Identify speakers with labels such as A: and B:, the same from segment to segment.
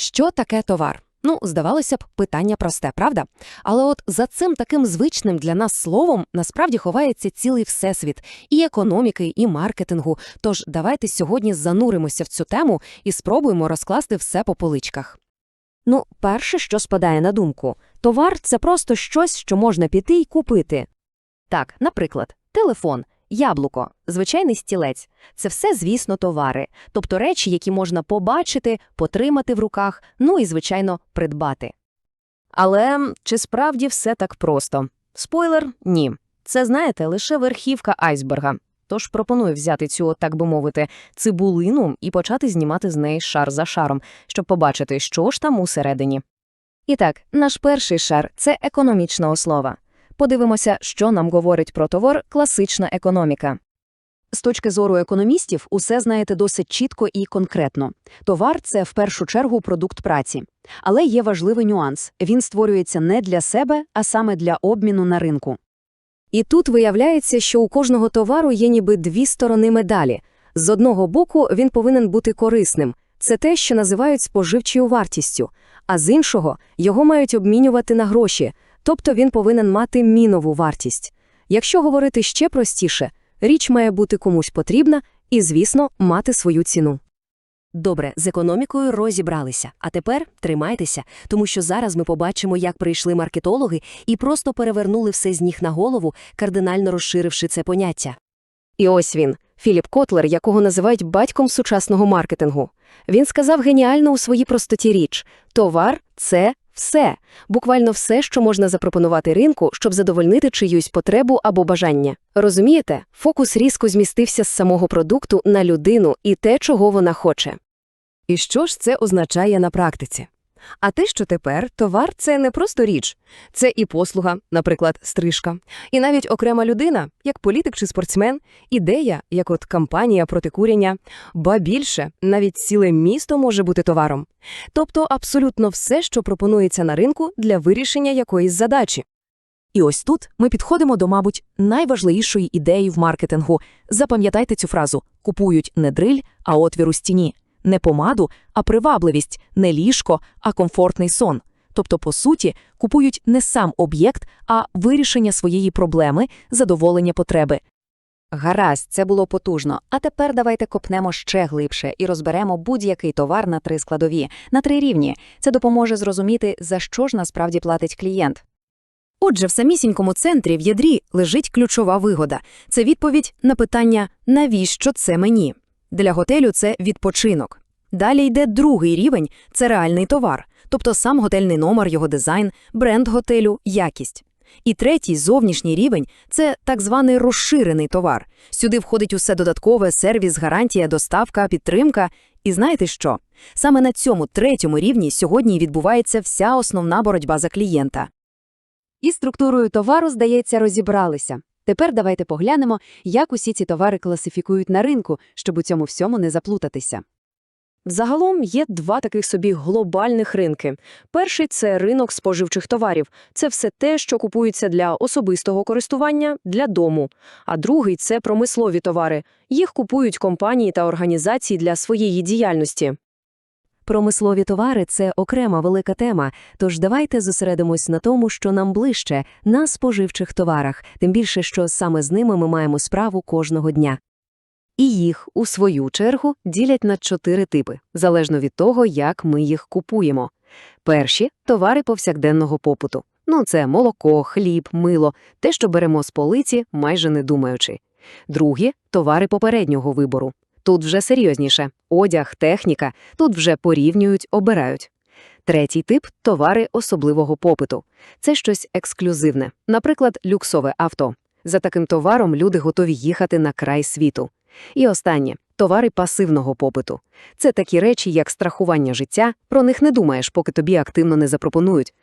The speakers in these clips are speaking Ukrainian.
A: Що таке товар? Ну, здавалося б, питання просте, правда? Але от за цим таким звичним для нас словом насправді ховається цілий всесвіт і економіки, і маркетингу. Тож давайте сьогодні зануримося в цю тему і спробуємо розкласти все по поличках.
B: Ну, перше, що спадає на думку, товар це просто щось, що можна піти й купити.
A: Так, наприклад, телефон, яблуко, звичайний стілець це все, звісно, товари, тобто речі, які можна побачити, потримати в руках, ну і, звичайно, придбати. Але чи справді все так просто? Спойлер – ні. Це, знаєте, лише верхівка айсберга. Тож пропоную взяти цю, так би мовити, цибулину і почати знімати з неї шар за шаром, щоб побачити, що ж там усередині. І так, наш перший шар – це економічна основа. Подивимося, що нам говорить про товар класична економіка.
C: З точки зору економістів, усе знаєте досить чітко і конкретно. Товар це в першу чергу продукт праці. Але є важливий нюанс: він створюється не для себе, а саме для обміну на ринку.
B: І тут виявляється, що у кожного товару є ніби дві сторони медалі. З одного боку, він повинен бути корисним. Це те, що називають споживчою вартістю, а з іншого його мають обмінювати на гроші, тобто він повинен мати мінову вартість. Якщо говорити ще простіше, річ має бути комусь потрібна і, звісно, мати свою ціну.
A: Добре, з економікою розібралися. А тепер тримайтеся, тому що зараз ми побачимо, як прийшли маркетологи і просто перевернули все з ніг на голову, кардинально розширивши це поняття. І ось він, Філіп Котлер, якого називають батьком сучасного маркетингу. Він сказав геніально у своїй простоті річ: товар це все, буквально все, що можна запропонувати ринку, щоб задовольнити чиюсь потребу або бажання. Розумієте, фокус різко змістився з самого продукту на людину і те, чого вона хоче. І що ж це означає на практиці? А те, що тепер товар це не просто річ, це і послуга, наприклад, стрижка, і навіть окрема людина, як політик чи спортсмен, ідея, як от кампанія проти курення, ба більше, навіть ціле місто може бути товаром. Тобто абсолютно все, що пропонується на ринку для вирішення якоїсь задачі.
D: І ось тут ми підходимо до, мабуть, найважливішої ідеї в маркетингу. Запам'ятайте цю фразу: купують не дриль, а отвір у стіні, не помаду, а привабливість, не ліжко, а комфортний сон. Тобто, по суті, купують не сам об'єкт, а вирішення своєї проблеми, задоволення потреби.
C: Гаразд, це було потужно. А тепер давайте копнемо ще глибше і розберемо будь-який товар на три складові, на три рівні. Це допоможе зрозуміти, за що ж насправді платить клієнт.
A: Отже, в самісінькому центрі в ядрі лежить ключова вигода. Це відповідь на питання «навіщо це мені?». Для готелю це відпочинок. Далі йде другий рівень – це реальний товар, тобто сам готельний номер, його дизайн, бренд готелю, якість. І третій, зовнішній рівень – це так званий розширений товар. Сюди входить усе додаткове, сервіс, гарантія, доставка, підтримка. І знаєте що? Саме на цьому третьому рівні сьогодні відбувається вся основна боротьба за клієнта.
C: Із структурою товару, здається, розібралися. Тепер давайте поглянемо, як усі ці товари класифікують на ринку, щоб у цьому всьому не заплутатися.
A: Взагалом є два таких собі глобальних ринки. Перший це ринок споживчих товарів. Це все те, що купується для особистого користування, для дому. А другий це промислові товари. Їх купують компанії та організації для своєї діяльності.
B: Промислові товари це окрема велика тема, тож давайте зосередимось на тому, що нам ближче, на споживчих товарах, тим більше, що саме з ними ми маємо справу кожного дня.
A: І їх, у свою чергу, ділять на чотири типи, залежно від того, як ми їх купуємо. Перші – товари повсякденного попиту. Ну, це молоко, хліб, мило, те, що беремо з полиці, майже не думаючи. Другі – товари попереднього вибору. Тут вже серйозніше – одяг, техніка, тут вже порівнюють, обирають. Третій тип – товари особливого попиту. Це щось ексклюзивне, наприклад, люксове авто. За таким товаром люди готові їхати на край світу. І останнє – товари пасивного попиту. Це такі речі, як страхування життя, про них не думаєш, поки тобі активно не запропонують.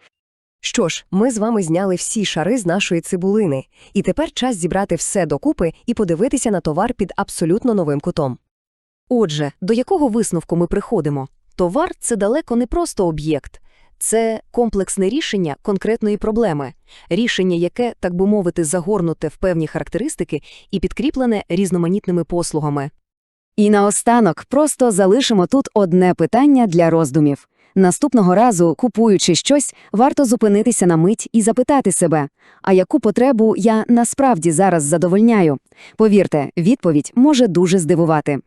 E: Що ж, ми з вами зняли всі шари з нашої цибулини, і тепер час зібрати все докупи і подивитися на товар під абсолютно новим кутом.
B: Отже, до якого висновку ми приходимо? Товар – це далеко не просто об'єкт. Це комплексне рішення конкретної проблеми, рішення, яке, так би мовити, загорнуте в певні характеристики і підкріплене різноманітними послугами.
C: І наостанок просто залишимо тут одне питання для роздумів.
A: Наступного разу, купуючи щось, варто зупинитися на мить і запитати себе, а яку потребу я насправді зараз задовольняю? Повірте, відповідь може дуже здивувати.